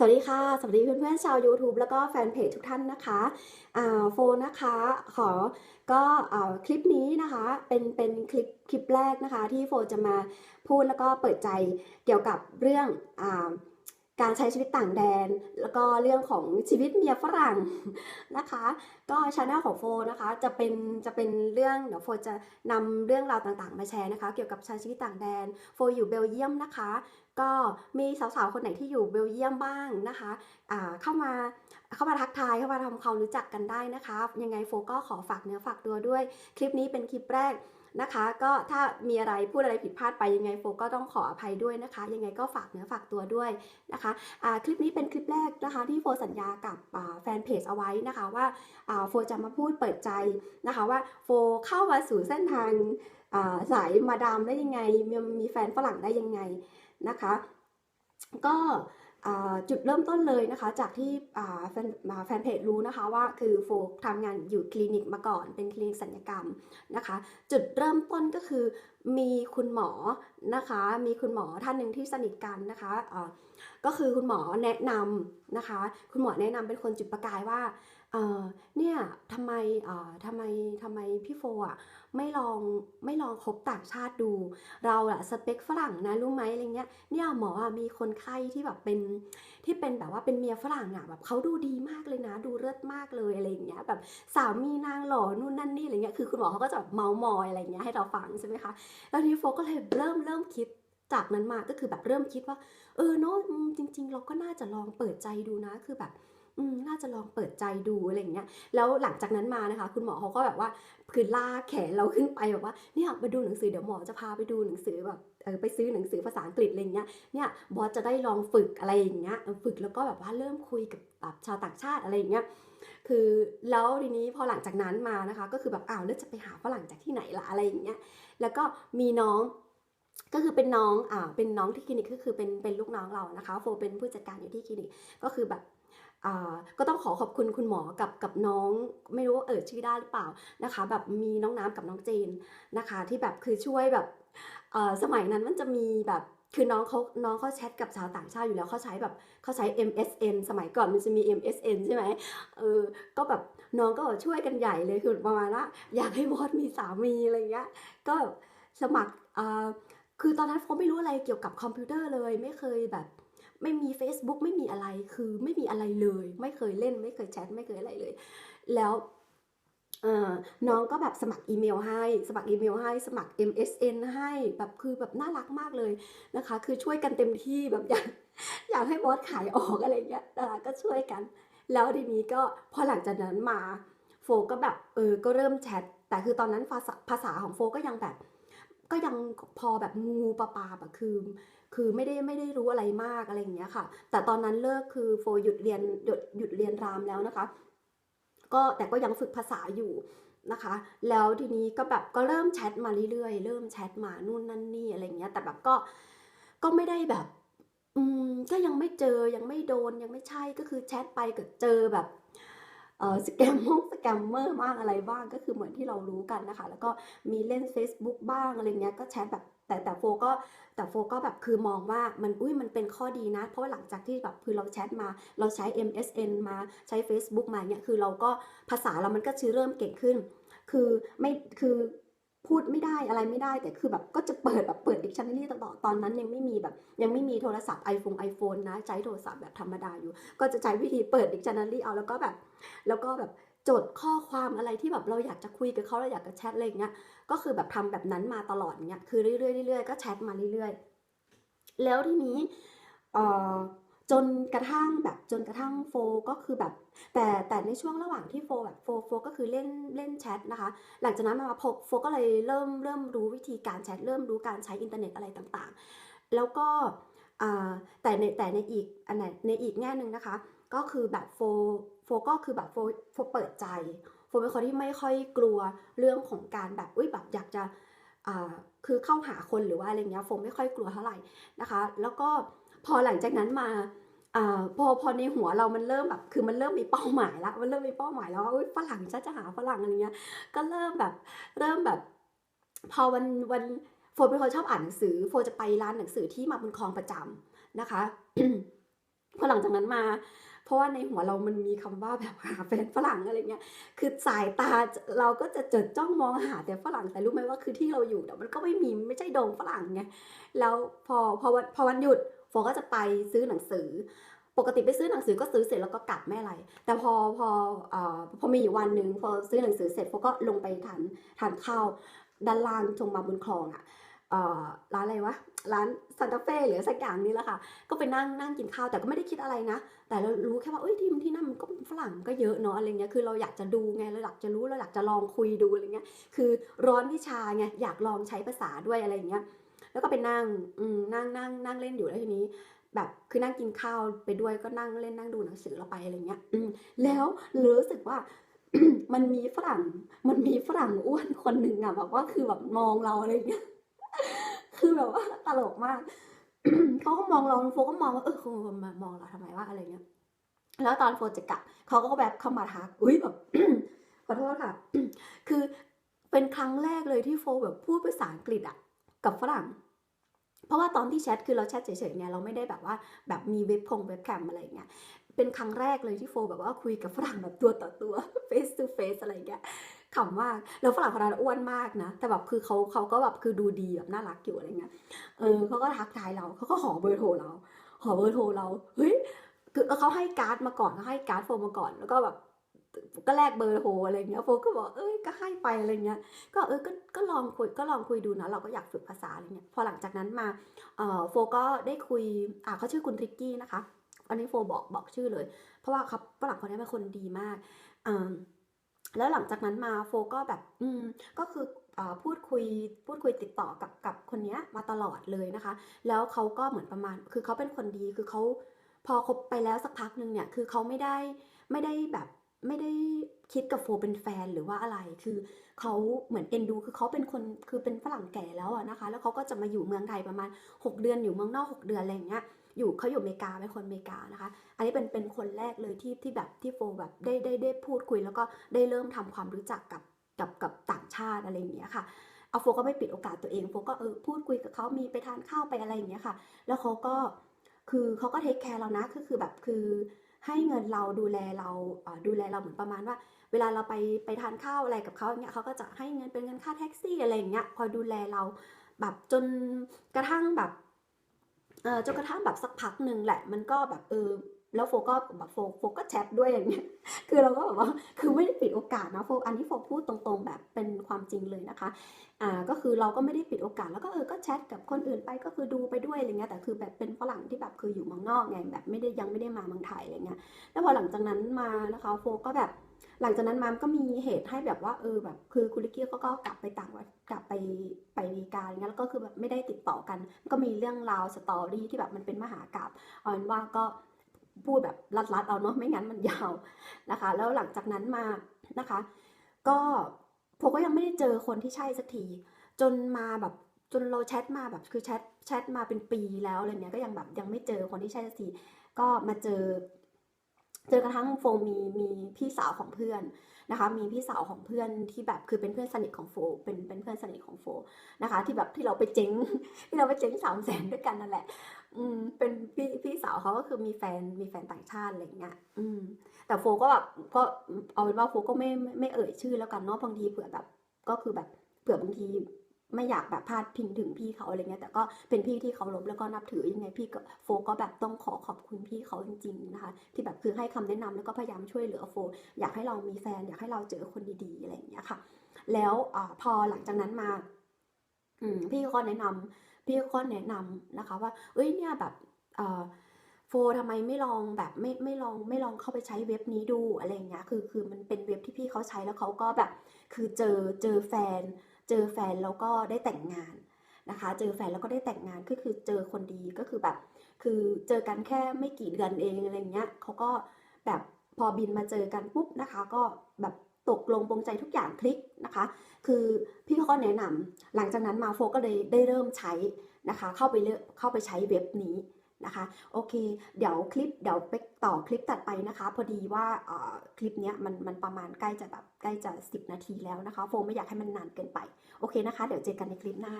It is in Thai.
สวัสดีค่ะ สวัสดีเพื่อนๆชาว YouTube แล้วก็แฟนเพจทุกท่านนะคะอ่าโฟนนะคะ ขอก็อ่าคลิปนี้นะคะเป็นเป็นคลิปคลิปแรกนะคะ ที่โฟจะมาพูดแล้วก็เปิดใจเกี่ยวกับเรื่องอา การใช้ชีวิตต่างแดน แล้วก็เรื่องของชีวิตเมียฝรั่งนะคะ ก็ชาแนลของโฟนะคะจะเป็นจะเป็นเรื่องเดี๋ยวโฟจะนำเรื่องราวต่างๆ มาแชร์นะคะ เกี่ยวกับใช้ชีวิตต่างแดนโฟอยู่เบลเยียมนะคะ ก็มีสาวๆคนไหนที่อยู่เบลเยียมบ้างนะคะอ่าเข้ามา เข้ามาทักทายเข้ามาทำความรู้จักกันได้นะคะ ยังไงโฟก็ขอฝากเนื้อฝากตัวด้วย คลิปนี้เป็นคลิปแรกนะคะ ก็ถ้ามีอะไรพูดอะไรผิดพลาดไปยังไงโฟก็ต้องขออภัยด้วยนะคะ ยังไงก็ฝากเนื้อฝากตัวด้วยนะคะอ่าคลิปนี้เป็นคลิปแรกนะคะที่โฟสัญญากับแฟนเพจเอาไว้นะคะว่าโฟจะมาพูดเปิดใจนะคะว่าโฟเข้ามาสู่เส้นทางสายมาดามได้ยังไงมีแฟนฝรั่งได้ยังไงนะคะ ก็ จุดเริ่มต้นเลยนะคะ จากที่แฟนอ่าแฟนเพจรู้นะคะว่าคือโฟกทำงานอยู่คลินิกมาก่อนเป็นคลินิกศัลยกรรมนะคะ จุดเริ่มต้นก็คือมีคุณหมอนะคะ มีคุณหมอท่านหนึ่งที่สนิทกันนะคะก็คือคุณหมอแนะนำนะคะ คุณหมอแนะนำเป็นคนจุดประกายว่า เออเนี่ยทำไมเอ่าทำไมทำไมพี่โฟอะไม่ลองไม่ลองคบต่างชาติดู เราอะสเปคฝรั่งนะรู้ไหมอะไรเงี้ยเนี่ยหมออะมีคนไข้ที่แบบเป็นที่เป็นแบบว่าเป็นเมียฝรั่งอะแบบเขาดูดีมากเลยนะ ดูเลิศมากเลยอะไรอย่างเงี้ยแบบสามีนางหล่อนู่นนั่นนี่อะไรเงี้ยคือคุณหมอเขาก็จะแบบเมามอยอะไรเงี้ยให้เราฟังใช่ไหมคะแล้วทีโฟก็เลยเริ่มเริ่มคิดจากนั้นมาก็คือแบบเริ่มคิดว่า เออเนาะจริง ๆ เราก็น่าจะลองเปิดใจดูนะคือแบบ น่าจะลองเปิดใจดูอะไรอย่างเงี้ย แล้วหลังจากนั้นมานะคะ คุณหมอเขาก็แบบว่าคือลากแขนเราขึ้นไปแบบว่าเนี่ยมาดูหนังสือเดี๋ยวหมอจะพาไปดูหนังสือแบบเออไปซื้อหนังสือภาษาอังกฤษอะไรอย่างเงี้ย เนี่ยบอสจะได้ลองฝึกอะไรอย่างเงี้ย ฝึกแล้วก็แบบว่าเริ่มคุยกับแบบชาวต่างชาติอะไรอย่างเงี้ย คือแล้วทีนี้พอหลังจากนั้นมานะคะ ก็คือแบบอ้าวแล้วจะไปหาฝรั่งจากที่ไหนล่ะอะไรอย่างเงี้ย แล้วก็มีน้องก็คือเป็นน้อง อ่า เป็นน้องที่คลินิกก็คือเป็น เป็นลูกน้องเรานะคะ โฟเป็นผู้จัดการอยู่ที่คลินิก ก็คือแบบ ก็ต้องขอขอบคุณคุณหมอกับกับน้องไม่รู้ว่าเอ่ยชื่อได้หรือเปล่านะคะ แบบมีน้องน้ำกับน้องเจนนะคะ ที่แบบคือช่วยแบบสมัยนั้นมันจะมีแบบคือน้องเขาน้องเขาแชทกับชาวต่างชาติอยู่แล้วเขาใช้แบบเขาใช้ MSN สมัยก่อนมันจะมี MSN ใช่ไหมเออก็แบบน้องก็ช่วยกันใหญ่เลยคือประมาณว่าอยากให้บอสมีสามีอะไรเงี้ยก็สมัครอ่าคือตอนนั้นผมไม่รู้อะไรเกี่ยวกับคอมพิวเตอร์เลย ไม่เคยแบบ ไม่มี Facebook ไม่มีอะไรคือไม่มีอะไรเลย ไม่เคยเล่นไม่เคยแชทไม่เคยอะไรเลย แล้วน้องก็แบบสมัครอีเมลให้ สมัครอีเมลให้ สมัคร MSN ให้แบบคือแบบน่ารักมากเลยนะคะ คือช่วยกันเต็มที่แบบอยากอยากให้บอสขายออกอะไรเงี้ยนะคะก็ช่วยกัน แล้วทีนี้ก็พอหลังจากนั้นมาโฟก็แบบเออก็เริ่มแชทแต่คือตอนนั้นภาษาภาษาของโฟก็ยังแบบ ก็ยังพอแบบงูปลาปลาแบบคือ คือไม่ได้ไม่ได้รู้อะไรมากอะไรอย่างเงี้ยค่ะ แต่ตอนนั้นเลิกคือโฟหยุดเรียนหยุดหยุดเรียนรามแล้วนะคะ ก็แต่ก็ยังฝึกภาษาอยู่นะคะ แล้วทีนี้ก็แบบก็เริ่มแชทมาเรื่อยๆ เริ่มแชทมานู่นนั่นนี่อะไรเงี้ย แต่แบบก็ก็ไม่ได้แบบอืมก็ยังไม่เจอยังไม่โดนยังไม่ใช่ก็คือแชทไปก็เจอแบบ สแกมมงสแกมเมอร์บ้างอะไรบ้างก็คือเหมือนที่เรารู้กันนะคะ แล้วก็มีเล่น Facebook บ้างอะไรเงี้ยก็แชทแบบแต่แต่โฟก็แต่โฟก็แบบคือมองว่ามันอุ้ยมันเป็นข้อดีนะ เพราะว่าหลังจากที่แบบคือเราแชทมาเราใช้ MSN มาใช้ Facebook มาเนี่ยคือเราก็ภาษาเรามันก็ชื่อเริ่มเก่งขึ้น คือไม่คือพูดไม่ได้อะไรไม่ได้แต่คือแบบก็จะเปิดแบบเปิดดิกชันนารีตลอดตอนนั้นยังไม่มีแบบ ยังไม่มีโทรศัพท์ iPhone iPhone นะ ใช้โทรศัพท์แบบธรรมดาอยู่ ก็จะใช้วิธีเปิดดิกชันนารีเอาแล้วก็แบบ แล้วก็แบบจดข้อความอะไรที่แบบเราอยากจะคุยกับเขาเราอยากจะแชทอะไรอย่างเงี้ยก็คือแบบทำแบบนั้นมาตลอดเงี้ยคือเรื่อยๆเรื่อยๆก็แชทมาเรื่อยๆ แล้วทีนี้เอ่อจนกระทั่งแบบจนกระทั่งโฟก็คือแบบ แต่แต่ในช่วงระหว่างที่โฟแบบโฟโฟก็คือเล่นเล่นแชทนะคะ หลังจากนั้นมาพบโฟก็เลยเริ่มเริ่มรู้วิธีการแชทเริ่มรู้การใช้อินเทอร์เน็ตอะไรต่างๆ แล้วก็อ่าแต่ในแต่ในอีกอันไหนในอีกแง่หนึ่งนะคะ ก็คือแบบโฟ โฟก็คือแบบโฟโฟเปิดใจ โฟเป็นคนที่ไม่ค่อยกลัวเรื่องของการแบบอุ้ยแบบอยากจะคือเข้าหาคนหรือว่าอะไรเงี้ยโฟไม่ค่อยกลัวเท่าไหร่นะคะ แล้วก็พอหลังจากนั้นมาอพอพอในหัวเรามันเริ่มแบบคือมันเริ่มมีเป้าหมายแล้วมันเริ่มมีเป้าหมายแล้วว่าอุ๊ยฝรั่งฉันจะหาฝรั่งอะไรเงี้ย ก็เริ่มแบบเริ่มแบบ พอวันวันโฟเป็นคนชอบอ่านหนังสือ โฟจะไปร้านหนังสือที่มาบุญคลองประจำนะคะ พอหลังจากนั้นมา เพราะว่าในหัวเรามันมีคำว่าแบบหาแฟนฝรั่งอะไรเงี้ย คือสายตาเราก็จะจดจ้องมองหาแต่ฝรั่ง แต่รู้ไหมว่าคือที่เราอยู่เนี่ยมันก็ไม่มีไม่ใช่ดงฝรั่งไง แล้วพอพอวันพอวันหยุดโฟก็จะไปซื้อหนังสือ ปกติไปซื้อหนังสือก็ซื้อเสร็จแล้วก็กลับไม่อะไร แต่พอพออพอมีอยู่วันหนึ่งพอซื้อหนังสือเสร็จโฟก็ลงไปทานทานข้าวด้านล่างตรงมาบนคลองอะเอ่อ ร้านอะไรวะ ร้านซันตาเฟ่หรือสักอย่างนี้แหละค่ะ ก็ไปนั่งนั่งกินข้าวแต่ก็ไม่ได้คิดอะไรนะ แต่เรารู้แค่ว่าเอ้ยที่ที่นั่นมันก็ฝรั่งก็เยอะเนาะอะไรเงี้ยคือเราอยากจะดูไงเราอยากจะรู้เราอยากจะลองคุยดูอะไรเงี้ยคือร้อนวิชาไงอยากลองใช้ภาษาด้วยอะไรเงี้ยแล้วก็ไปนั่งนั่งนั่งนั่งเล่นอยู่แล้วทีนี้แบบคือนั่งกินข้าวไปด้วยก็นั่งเล่นนั่งดูหนังสือเราไปอะไรเงี้ยแล้วรู้สึกว่ามันมีฝรั่ง มันมีฝรั่งอ้วนคนหนึ่งอะแบบว่าคือแบบมองเราอะไรเงี้ย คือแบบว่าตลกมากเขาก็มองเราโฟก็มองว่าเออเขามามองเราทำไมวะอะไรเงี้ยแล้วตอนโฟจะกลับเขาก็แบบเข้ามาทักอุ้ยแบบขอโทษค่ะ คือเป็นครั้งแรกเลยที่โฟแบบพูดภาษาอังกฤษอะกับฝรั่ง เพราะว่าตอนที่แชทคือเราแชทเฉยๆเนี่ยเราไม่ได้แบบว่าแบบมีเว็บคงเว็บแคมอะไรเงี้ยเป็นครั้งแรกเลยที่โฟแบบว่าคุยกับฝรั่งแบบตัวต่อตัว face to face อะไรเงี้ย ขำมาก แล้วฝรั่งคนนั้นอ้วนมากนะ แต่แบบคือเขาเขาก็แบบคือดูดีแบบน่ารักอยู่อะไรเงี้ย เออเขาก็ทักทายเราเขาก็ขอเบอร์โทรเรา ขอเบอร์โทรเรา เฮ้ย คือเขาให้การ์ดมาก่อนเขาให้การ์ดโฟมมาก่อน แล้วก็แบบก็แลกเบอร์โทรอะไรเงี้ยโฟก็บอกเอ้ยก็ให้ไปอะไรเงี้ย ก็เออก็ก็ลองคุยก็ลองคุยดูนะ เราก็อยากฝึกภาษาอะไรเงี้ย พอหลังจากนั้นมาเอ่อโฟก็ได้คุยอ่าเขาชื่อคุณทริกกี้นะคะ อันนี้โฟบอกบอกชื่อเลย เพราะว่าเขาฝรั่งคนนี้เป็นคนดีมากอ่า แล้วหลังจากนั้นมาโฟก็แบบอืมก็คือพูดคุยพูดคุยติดต่อกับกับคนเนี้ยมาตลอดเลยนะคะ แล้วเขาก็เหมือนประมาณ คือเขาเป็นคนดีคือเขาพอคบไปแล้วสักพักหนึ่งเนี่ยคือเขาไม่ได้ไม่ได้แบบไม่ได้คิดกับโฟเป็นแฟนหรือว่าอะไร คือเขาเหมือนเอ็นดู คือเขาเป็นคนคือเป็นฝรั่งแก่แล้วอะนะคะ แล้วเขาก็จะมาอยู่เมืองไทยประมาณ 6 เดือนอยู่เมืองนอก 6 เดือนอะไรอย่างเงี้ย อยู่เขาอยู่อเมริกาเป็นคนอเมริกานะคะ อันนี้เป็นเป็นคนแรกเลยที่ที่แบบที่โฟแบบได้ได้ได้พูดคุย แล้วก็ได้เริ่มทำความรู้จักกับกับกับต่างชาติอะไรอย่างเงี้ยค่ะเอาโฟก็ไม่ปิดโอกาสตัวเองโฟก็เออพูดคุยกับเขามีไปทานข้าวไปอะไรอย่างเงี้ยค่ะ แล้วเขาก็คือเขาก็เทคแคร์เรานะก็คือแบบคือให้เงินเราดูแลเราดูแลเราเหมือนประมาณว่า เวลาเราไปไปทานข้าวอะไรกับเขาอย่างเงี้ยเขาก็จะให้เงินเป็นเงินค่าแท็กซี่อะไรอย่างเงี้ยคอยดูแลเราแบบจนกระทั่งแบบ จนกระทั่งแบบสักพักหนึ่งแหละมันก็แบบเออแล้วโฟก็แบบโฟโฟก็แชทด้วยอย่างเงี้ย คือเราก็แบบว่าคือไม่ได้ปิดโอกาสนะโฟอันที่โฟพูดตรงๆ แบบเป็นความจริงเลยนะคะ อ่าก็คือเราก็ไม่ได้ปิดโอกาสแล้วก็เออก็แชทกับคนอื่นไปก็คือดูไปด้วยอะไรเงี้ยแต่คือแบบเป็นฝรั่งที่แบบคืออยู่เมืองนอกไงแบบไม่ได้ยังไม่ได้มาเมืองไทยอะไรเงี้ยแล้วพอหลังจากนั้นมานะคะโฟก็แบบ หลังจากนั้นมามก็มีเหตุให้แบบว่าเออแบบคือคุณลิกกี้ก็ก็กลับไปต่างประกลับไปไปอเมริกาอะไรเงี้ยแล้วก็คือแบบไม่ได้ติดต่อกัน ก็มีเรื่องราวสตอรี่ที่แบบมันเป็นมหากราบเอาเป็นว่าก็พูดแบบรัดๆเอาเนาะไม่งั้นมันยาวนะคะ แล้วหลังจากนั้นมานะคะ ก็ผมก็ยังไม่ได้เจอคนที่ใช่สักทีจนมาแบบจนเราแชทมาแบบคือแชทแชทมาเป็นปีแล้วอะไรเนี้ยก็ยังแบบยังไม่เจอคนที่ใช่สักทีก็มาเจอ จอกระทั่งโฟมีมีพี่สาวของเพื่อนนะคะ มีพี่สาวของเพื่อนที่แบบคือเป็นเพื่อนสนิทของโฟ เป็นเป็นเพื่อนสนิทของโฟนะคะ ที่แบบที่เราไปเจ๊งที่เราไปเจ๊งสามแสนด้วยกันนั่นแหละ อืมเป็นพี่พี่สาวเขาก็คือมีแฟนมีแฟนต่างชาติอะไรเงี้ยอืม แต่โฟก็แบบก็เอาเป็นว่าโฟก็ไม่ไม่ไม่เอ่ยชื่อแล้วกันเนาะบางทีเผื่อแบบก็คือแบบเผื่อบางที ไม่อยากแบบพาดพิงถึงพี่เขาอะไรเงี้ยแต่ก็เป็นพี่ที่เคารพแล้วก็นับถือยังไงพี่ก็โฟก็แบบต้องขอขอบคุณพี่เขาจริงๆนะคะที่แบบคือให้คำแนะนำแล้วก็พยายามช่วยเหลือโฟ อยากให้เรามีแฟน อยากให้เราเจอคนดีๆอะไรอย่างเงี้ยค่ะ แล้วอพอหลังจากนั้นมาอืมพี่ก็แนะนำพี่ก็แนะนำนะคะ ว่า เอ้ยเนี่ยแบบเอ่อโฟทำไมไม่ลองแบบไม่ไม่ลองไม่ลองเข้าไปใช้เว็บนี้ดูอะไรอย่างเงี้ยคือคือมันเป็นเว็บที่พี่เขาใช้แล้วเขาก็แบบ คือเจอเจอแฟน เจอแฟนแล้วก็ได้แต่งงานนะคะ เจอแฟนแล้วก็ได้แต่งงานก็คือเจอคนดีก็คือแบบ คือเจอกันแค่ไม่กี่เดือนเองอะไรเงี้ยเขาก็แบบพอบินมาเจอกันปุ๊บนะคะ ก็แบบตกลงปรงใจทุกอย่างคลิกนะคะ คือพี่เขาก็แนะนำหลังจากนั้นมาโฟก็เลยได้เริ่มใช้นะคะ เข้าไปเลือกเข้าไปใช้เว็บนี้ นะคะโอเค เดี๋ยวคลิปเดี๋ยวไปต่อคลิปตัดไปนะคะ พอดีว่าคลิปนี้มันมันประมาณใกล้จะแบบใกล้จะ 10 นาทีแล้วนะคะ โฟไม่อยากให้มันนานเกินไป โอเคนะคะ เดี๋ยวเจอกันในคลิปหน้า